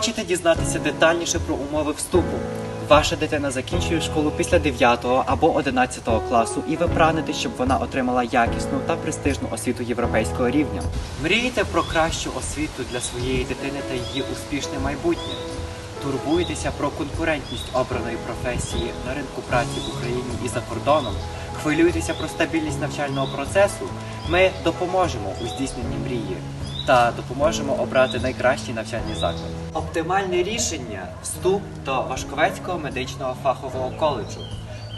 Хочете дізнатися детальніше про умови вступу? Ваша дитина закінчує школу після 9 або 11 класу, і ви прагнете, щоб вона отримала якісну та престижну освіту європейського рівня. Мрієте про кращу освіту для своєї дитини та її успішне майбутнє. Турбуєтеся про конкурентність обраної професії на ринку праці в Україні і за кордоном. Хвилюєтеся про стабільність навчального процесу. Ми допоможемо у здійсненні мрії та допоможемо обрати найкращий навчальний заклад. Оптимальне рішення вступ до Вашковецького медичного фахового коледжу.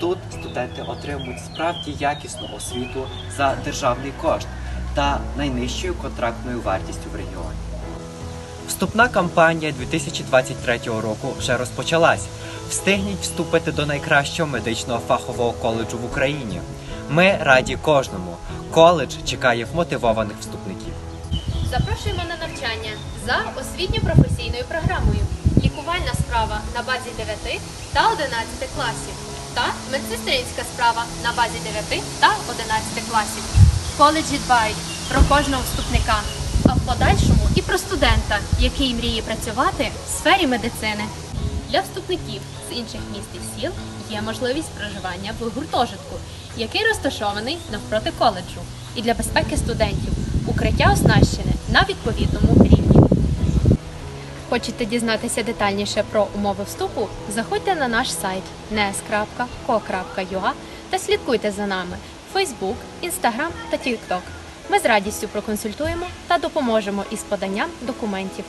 Тут студенти отримують справді якісну освіту за державний кошт та найнижчою контрактною вартістю в регіоні. Вступна кампанія 2023 року вже розпочалась. Встигніть вступити до найкращого медичного фахового коледжу в Україні. Ми раді кожному. Коледж чекає вмотивованих вступників. Запрошуємо на навчання за освітньо-професійною програмою. Лікувальна справа на базі 9 та 11 класів та медсестринська справа на базі 9 та 11 класів. Коледжі дбають про кожного вступника, а в подальшому і про студента, який мріє працювати в сфері медицини. Для вступників з інших міст і сіл є можливість проживання в гуртожитку, який розташований навпроти коледжу. І для безпеки студентів укриття оснащене на відповідному рівні. Хочете дізнатися детальніше про умови вступу? Заходьте на наш сайт nes.co.ua та слідкуйте за нами в Facebook, Instagram та TikTok. Ми з радістю проконсультуємо та допоможемо із поданням документів.